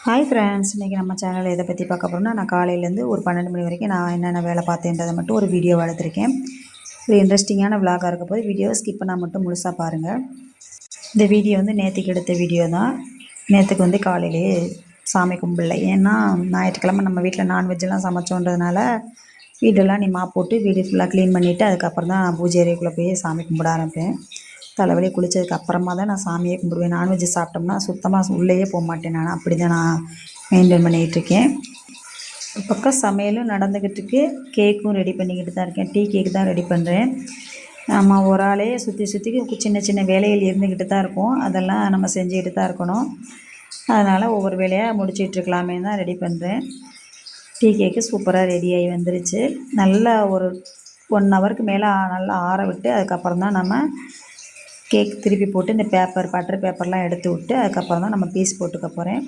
Hi friends இன்றைக்கி நம்ம சேனலில் எதை பற்றி பார்க்க போகிறோம்னா நான் காலையிலேருந்து ஒரு பன்னெண்டு மணி வரைக்கும் நான் என்னென்ன வேலை பார்த்தேன்றதை மட்டும் ஒரு வீடியோ எடுத்திருக்கேன். ஒரு இன்ட்ரெஸ்டிங்கான விலாகாக இருக்க போது வீடியோ ஸ்கிப் பண்ணால் மட்டும் முழுசாக பாருங்கள் இந்த வீடியோ வந்து நேற்றுக்கு எடுத்த வீடியோ தான். நேற்றுக்கு வந்து காலையிலேயே சாமி கும்பிடல. ஏன்னா ஞாயிற்றுக்கிழமை நம்ம வீட்டில் நான்வெஜ்ஜெல்லாம் சமைச்சோன்றதுனால வீடெல்லாம் நீ மாப் போட்டு வீடு ஃபுல்லாக க்ளீன் பண்ணிவிட்டு அதுக்கப்புறம் தான் பூஜை அறைக்குள்ளே போய் சாமி கும்பிட ஆரம்பிப்பேன். தலைவலி குளித்ததுக்கு அப்புறமா தான் நான் சாமியை கும்பிடுவேன். நான்வெஜ் சாப்பிட்டோம்னா சுத்தமாக உள்ளேயே போக மாட்டேன் நான். அப்படி தான் நான் மெயின்டைன் பண்ணிகிட்ருக்கேன் ஒரு பக்கம் சமையலும் நடந்துக்கிட்டு இருக்கு. கேக்கும் ரெடி பண்ணிக்கிட்டு தான் இருக்கேன். டீ கேக்கு தான் ரெடி பண்ணுறேன் நம்ம ஒரு ஆளே சுற்றி சுற்றி சின்ன சின்ன வேலைகள் இருந்துக்கிட்டு தான் இருக்கும். அதெல்லாம் நம்ம செஞ்சுக்கிட்டு தான் இருக்கணும். அதனால் ஒவ்வொரு வேலையாக முடிச்சிட்ருக்கலாமே தான் ரெடி பண்ணுறேன் டீ கேக்கு சூப்பராக ரெடியாகி வந்துருச்சு. நல்லா ஒரு ஒன் ஹவருக்கு மேலே நல்லா ஆற விட்டு அதுக்கப்புறம் தான் நம்ம கேக் திருப்பி போட்டு இந்த பேப்பர் பட்டர் பேப்பர்லாம் எடுத்து விட்டு அதுக்கப்புறம் தான் நம்ம பீஸ் போட்டுக்க போகிறேன்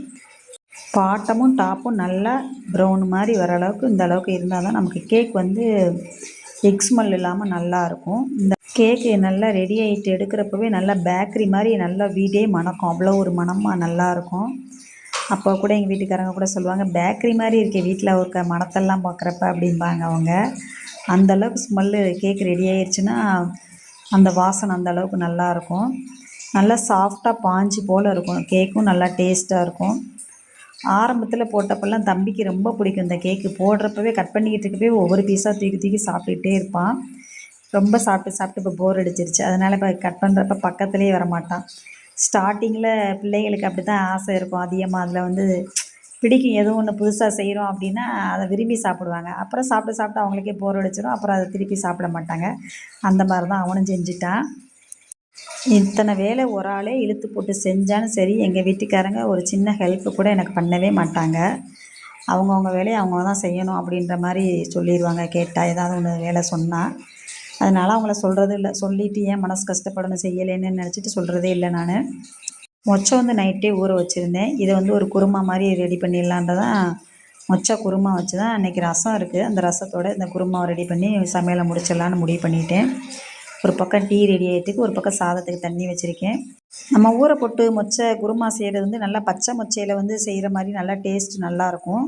பாட்டமும் டாப்பும் நல்லா ப்ரௌன் மாதிரி வர அளவுக்கு இந்த அளவுக்கு இருந்தால் தான் நமக்கு கேக் வந்து எக் ஸ்மெல் இல்லாமல் நல்லாயிருக்கும் இந்த கேக்கு நல்லா ரெடி ஆகிட்டு எடுக்கிறப்பவே நல்லா பேக்கரி மாதிரி நல்லா வீடே மணக்கும். அவ்வளோ ஒரு மணமாக நல்லாயிருக்கும் அப்போ கூட எங்கள் வீட்டுக்காரங்க கூட சொல்லுவாங்க பேக்கரி மாதிரி இருக்கே வீட்டில் இருக்க மனத்தெல்லாம் பார்க்குறப்ப அப்படிம்பாங்க அவங்க. அந்தளவுக்கு ஸ்மெல்லு கேக் ரெடி ஆயிடுச்சுன்னா அந்த வாசனை அந்த அளவுக்கு நல்லாயிருக்கும் நல்லா சாஃப்டாக பாஞ்சு போல் இருக்கும். கேக்கும் நல்லா டேஸ்ட்டாக இருக்கும். ஆரம்பத்தில் போட்டப்பெல்லாம் தம்பிக்கு ரொம்ப பிடிக்கும். இந்த கேக்கு போடுறப்பவே கட் பண்ணிக்கிட்டு இருக்கப்பவே ஒவ்வொரு பீஸாக தூக்கி தூக்கி சாப்பிட்டுக்கிட்டே இருப்பான். ரொம்ப சாப்பிட்டு சாப்பிட்டு இப்போ போர் அடிச்சிருச்சு. அதனால் இப்போ கட் பண்ணுறப்ப பக்கத்துலேயே வரமாட்டான். ஸ்டார்டிங்கில் பிள்ளைகளுக்கு அப்படி தான் ஆசை இருக்கும். அதிகமாக அதில் வந்து பிடிக்கும் எதுவும் ஒன்று புதுசாக செய்கிறோம் அப்படின்னா அதை விரும்பி சாப்பிடுவாங்க. அப்புறம் சாப்பிட்டு சாப்பிட்டு அவங்களுக்கே போர் அடிச்சிடும் அப்புறம் அதை திருப்பி சாப்பிட மாட்டாங்க. அந்த மாதிரி தான் அவனும் செஞ்சுட்டான். இத்தனை வேலை ஒரு ஆளே இழுத்து போட்டு செஞ்சாலும் சரி எங்கள் வீட்டுக்காரங்க ஒரு சின்ன ஹெல்ப்பு கூட எனக்கு பண்ணவே மாட்டாங்க. அவங்கவுங்க வேலையை அவங்க தான் செய்யணும் அப்படின்ற மாதிரி சொல்லிடுவாங்க. கேட்டால் ஏதாவது ஒன்று வேலை சொன்னால் அதனால் அவங்கள சொல்கிறது இல்லை சொல்லிவிட்டு ஏன் மனசு கஷ்டப்படணும் செய்யலைன்னு நினச்சிட்டு சொல்கிறதே இல்லை நான். மொச்சை வந்து நைட்டே ஊற வச்சுருந்தேன். இதை வந்து ஒரு குருமா மாதிரி ரெடி பண்ணிடலான்றதான் மொச்சை குருமா வச்சு தான் அன்றைக்கி ரசம் இருக்குது அந்த ரசத்தோடு இந்த குருமாவை ரெடி பண்ணி சமையலை முடிச்சிடலான்னு முடிவு பண்ணிட்டேன். ஒரு பக்கம் டீ ரெடி ஆகிட்டுக்கு ஒரு பக்கம் சாதத்துக்கு தண்ணி வச்சுருக்கேன். நம்ம ஊற போட்டு மொச்சை குருமா செய்கிறது வந்து நல்லா பச்சை மொச்சையில் வந்து செய்கிற மாதிரி நல்லா டேஸ்ட் நல்லாயிருக்கும்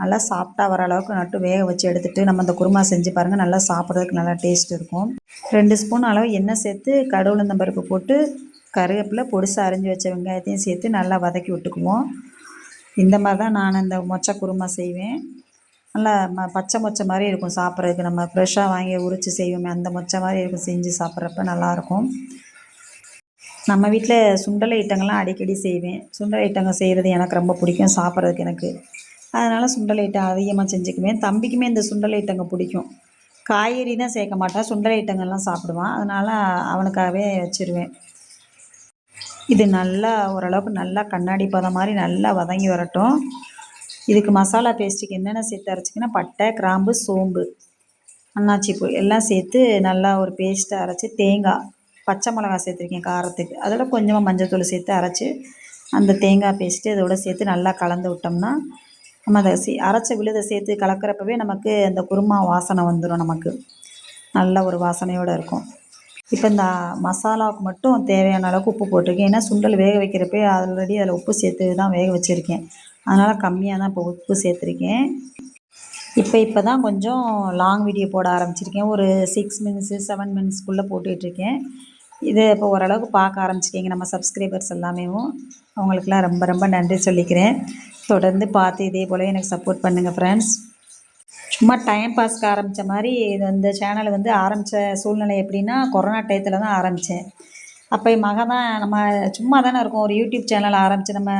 நல்லா சாப்பிட்டா வர அளவுக்கு நட்டு வேக வச்சு எடுத்துகிட்டு நம்ம அந்த குருமா செஞ்சு பாருங்கள் நல்லா சாப்பிட்றதுக்கு நல்லா டேஸ்ட் இருக்கும். ரெண்டு ஸ்பூன் அளவு எண்ணெய் சேர்த்து கடவுள் பருப்பு போட்டு கருவேப்பிலை பொடிசாக அரிஞ்சு வச்ச வெங்காயத்தையும் சேர்த்து நல்லா வதக்கி விட்டுக்குவோம். இந்த மாதிரி தான் நான் இந்த மொச்சை குருமா செய்வேன். நல்லா ம பச்சை மொச்சை மாதிரி இருக்கும் சாப்பிட்றதுக்கு. நம்ம ஃப்ரெஷ்ஷாக வாங்கி உரித்து செய்வோமே அந்த மொச்சை மாதிரி இருக்கும் செஞ்சு சாப்பிட்றப்ப நல்லாயிருக்கும். நம்ம வீட்டில் சுண்டல் ஐட்டங்கள்லாம் அடிக்கடி செய்வேன். சுண்டல் ஐட்டங்கள் செய்கிறது எனக்கு ரொம்ப பிடிக்கும் சாப்பிட்றதுக்கு எனக்கு. அதனால் சுண்டல் ஐட்டம் அதிகமாக செஞ்சுக்குவேன். தம்பிக்குமே இந்த சுண்டல் ஐட்டங்கள் பிடிக்கும். காய்கறி தான் சேர்க்க மாட்டேன் சுண்டல் ஐட்டங்கள்லாம் சாப்பிடுவான். அதனால் அவனுக்காகவே வச்சுருவேன். இது நல்லா ஓரளவுக்கு நல்லா கண்ணாடி பதம் மாதிரி நல்லா வதங்கி வரட்டும். இதுக்கு மசாலா பேஸ்ட்டுக்கு என்னென்ன சேர்த்து அரைச்சிங்கன்னா பட்டை கிராம்பு சோம்பு அன்னாச்சிப்பூ எல்லாம் சேர்த்து நல்லா ஒரு பேஸ்ட்டை அரைச்சி தேங்காய் பச்சை மிளகா சேர்த்துருக்கேன் காரத்துக்கு. அதோட கொஞ்சமாக மஞ்சத்தூள் சேர்த்து அரைச்சி அந்த தேங்காய் பேஸ்ட்டு இதோட சேர்த்து நல்லா கலந்து விட்டோம்னா நம்ம அதை சே அரைச்ச விழுதை சேர்த்து கலக்கிறப்பவே நமக்கு அந்த குருமா வாசனை வந்துடும் நமக்கு. நல்ல ஒரு வாசனையோடு இருக்கும். இப்போ இந்த மசாலாவுக்கு மட்டும் தேவையான அளவுக்கு உப்பு போட்டிருக்கேன். ஏன்னா சுண்டல் வேக வைக்கிறப்பே ஆல்ரெடி அதில் உப்பு சேர்த்து தான் வேக வச்சுருக்கேன். அதனால் கம்மியாக தான் இப்போ உப்பு சேர்த்துருக்கேன். இப்போ இப்போ தான் கொஞ்சம் லாங் வீடியோ போட ஆரம்பிச்சிருக்கேன். ஒரு சிக்ஸ் மினிட்ஸு செவன் மினிட்ஸ்க்குள்ளே போட்டுட்ருக்கேன். இதை இப்போ ஓரளவுக்கு பார்க்க ஆரம்பிச்சிருக்கீங்க நம்ம சப்ஸ்கிரைபர்ஸ் எல்லாமே அவங்களுக்குலாம் ரொம்ப ரொம்ப நன்றி சொல்லிக்கிறேன். தொடர்ந்து பார்த்து இதே போல் எனக்கு சப்போர்ட் பண்ணுங்கள் ஃப்ரெண்ட்ஸ் சும்மா டைம் பாஸ்க்கு ஆரம்பித்த மாதிரி இது இந்த சேனலை வந்து ஆரம்பித்த சூழ்நிலை எப்படின்னா கொரோனா டயத்தில் தான் ஆரம்பித்தேன் அப்போ என் மகன் தான் நம்ம சும்மா தானே இருக்கோம். ஒரு யூடியூப் சேனல் ஆரம்பித்து நம்ம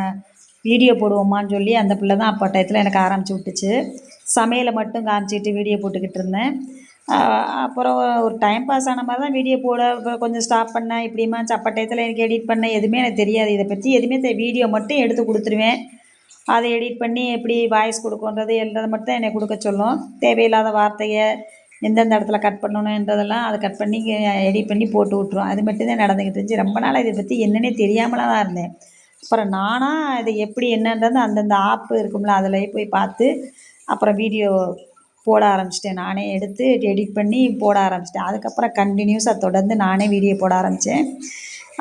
வீடியோ போடுவோமான்னு சொல்லி அந்த பிள்ளை தான் அப்போ டயத்தில் எனக்கு ஆரம்பித்து விட்டுச்சு. சமையலை மட்டும் காமிச்சிட்டு வீடியோ போட்டுக்கிட்டு இருந்தேன். அப்புறம் ஒரு டைம் பாஸ் ஆன மாதிரி தான் வீடியோ போட கொஞ்சம் ஸ்டாப் பண்ணேன். இப்படிமா சப்ப டயத்தில் எனக்கு எடிட் பண்ண எதுவுமே எனக்கு தெரியாது. இதை பற்றி எதுவுமே வீடியோ மட்டும் எடுத்து கொடுத்துருவேன். அதை எடிட் பண்ணி எப்படி வாய்ஸ் கொடுக்குன்றது எழுதுறது மட்டும் தான் என்னை கொடுக்க சொல்லும். தேவையில்லாத வார்த்தையை எந்தெந்த இடத்துல கட் பண்ணணுன்றதெல்லாம் அதை கட் பண்ணி எடிட் பண்ணி போட்டு விட்ரும் அது மட்டும் தான் நடந்துக்கிட்டு இருந்துச்சு. ரொம்ப நாளாக இதை பற்றி என்னென்னே தெரியாமலாம் தான் இருந்தேன். அப்புறம் நானாக இது எப்படி என்னன்றது அந்தந்த ஆப்பு இருக்கும்ல அதில் போய் பார்த்து அப்புறம் வீடியோ போட ஆரம்பிச்சிட்டேன். நானே எடுத்து எடிட் பண்ணி போட ஆரம்பிச்சிட்டேன். அதுக்கப்புறம் கண்டினியூஸாக தொடர்ந்து நானே வீடியோ போட ஆரம்பித்தேன்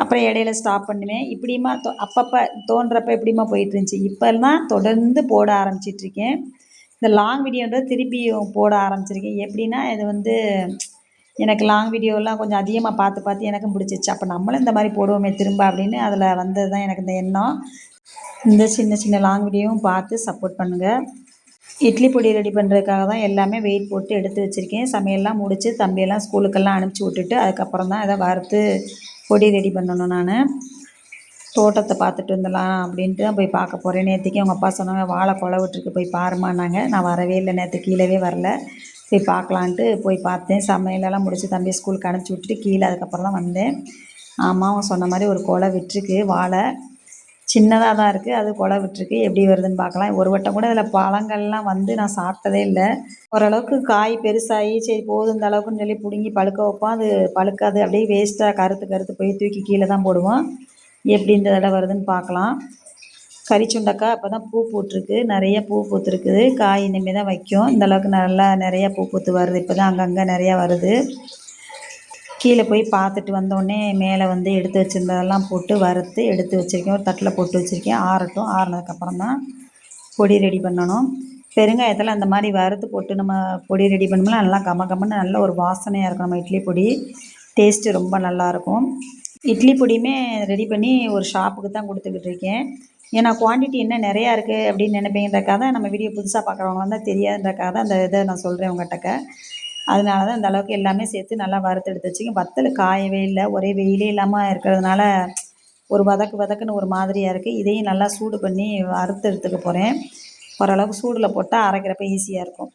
அப்புறம் இடையில ஸ்டாப் பண்ணுவேன். இப்படியுமா தோ அப்பப்போ தோன்றப்ப இப்படிமா போயிட்டு இருந்துச்சு இப்போல்லாம் தொடர்ந்து போட ஆரம்பிச்சிட்ருக்கேன். இந்த லாங் வீடியோன்றது திருப்பியும் போட ஆரம்பிச்சிருக்கேன். எப்படின்னா இது வந்து எனக்கு லாங் வீடியோலாம் கொஞ்சம் அதிகமாக பார்த்து பார்த்து எனக்கும் பிடிச்சிச்சு. அப்போ நம்மளும் இந்த மாதிரி போடுவோமே திரும்ப அப்படின்னு அதில் வந்தது தான் எனக்கு இந்த எண்ணம். இந்த சின்ன சின்ன லாங் வீடியோவும் பார்த்து சப்போர்ட் பண்ணுங்கள் இட்லி பொடி ரெடி பண்ணுறதுக்காக தான் எல்லாமே வெயிட் போட்டு எடுத்து வச்சுருக்கேன். சமையல்லாம் முடித்து தம்பியெல்லாம் ஸ்கூலுக்கெல்லாம் அனுப்பிச்சி விட்டுட்டு அதுக்கப்புறம் தான் இதை வறுத்து பொடி ரெடி பண்ணணும் நான். தோட்டத்தை பார்த்துட்டு வந்துடலாம் அப்படின்ட்டு தான் போய் பார்க்க போகிறேன் நேற்றுக்கே அவங்க அப்பா சொன்னாங்க வாழை கொலை விட்டுருக்கு போய் பாருமான்னாங்க நான் வரவே இல்லை நேற்று கீழவே வரல. போய் பார்க்கலான்ட்டு போய் பார்த்தேன். சமையலெல்லாம் முடித்து தம்பி ஸ்கூலுக்கு அனுப்பிச்சி விட்டுட்டு கீழே அதுக்கப்புறம் தான் வந்தேன். ஆமாம் அவங்க சொன்ன மாதிரி ஒரு கொலை விட்டுருக்கு வாழை. சின்னதாக தான் இருக்குது அது கொலை விட்டுருக்கு. எப்படி வருதுன்னு பார்க்கலாம். ஒரு வட்டம் கூட இதில் பழங்கள்லாம் வந்து நான் சாப்பிட்டதே இல்லை. ஓரளவுக்கு காய் பெருசாகி சரி போதும் இந்த அளவுக்குன்னு சொல்லி பிடுங்கி பழுக்க வைப்போம். அது பழுக்காது. அப்படியே வேஸ்ட்டாக கருத்து கருத்து போய் தூக்கி கீழே தான் போடுவோம். எப்படி இந்த தடவை வருதுன்னு பார்க்கலாம். கறிச்சுண்டக்காய் அப்போ தான் பூ பூட்டிருக்கு நிறைய பூ பூத்துருக்குது காய் இனிமேல் தான் வைக்கும் இந்தளவுக்கு நல்லா நிறையா பூ பூத்து வருது. இப்போ தான் அங்கங்கே நிறையா வருது. கீழே போய் பார்த்துட்டு வந்தோடனே மேலே வந்து எடுத்து வச்சுருந்ததெல்லாம் போட்டு வறுத்து எடுத்து வச்சுருக்கேன். ஒரு தட்டில் போட்டு வச்சுருக்கேன். ஆறட்டும். ஆறுனதுக்கப்புறம் தான் பொடி ரெடி பண்ணணும். பெருங்காயத்தில் அந்த மாதிரி வறுத்து போட்டு நம்ம பொடி ரெடி பண்ணோம்னா நல்லா கம கமன்னு நல்ல ஒரு வாசனையாக இருக்கும் நம்ம இட்லி பொடி. டேஸ்ட்டு ரொம்ப நல்லாயிருக்கும் இட்லி பொடியுமே ரெடி பண்ணி ஒரு ஷாப்புக்கு தான் கொடுத்துக்கிட்டு இருக்கேன். ஏன்னா குவான்டிட்டி என்ன நிறையா இருக்குது அப்படின்னு நினைப்பீங்கன்றக்காக தான் நம்ம வீடியோ புதுசாக பார்க்குறவங்களாம் தான் தெரியாதுன்றக்காக தான் அந்த இதை நான் சொல்கிறேன் உங்கள்கிட்ட அதனால தான் இந்த அளவுக்கு எல்லாமே சேர்த்து நல்லா வறுத்து எடுத்து வச்சுக்கேன் வத்தல் காயவே இல்லை. ஒரே வெயிலே இல்லாமல் இருக்கிறதுனால ஒரு வதக்கு வதக்குன்னு ஒரு மாதிரியாக இருக்குது இதையும் நல்லா சூடு பண்ணி வறுத்து எடுத்துக்க போகிறேன் ஓரளவுக்கு சூடில் போட்டால் அரைக்கிறப்ப ஈஸியாக இருக்கும்.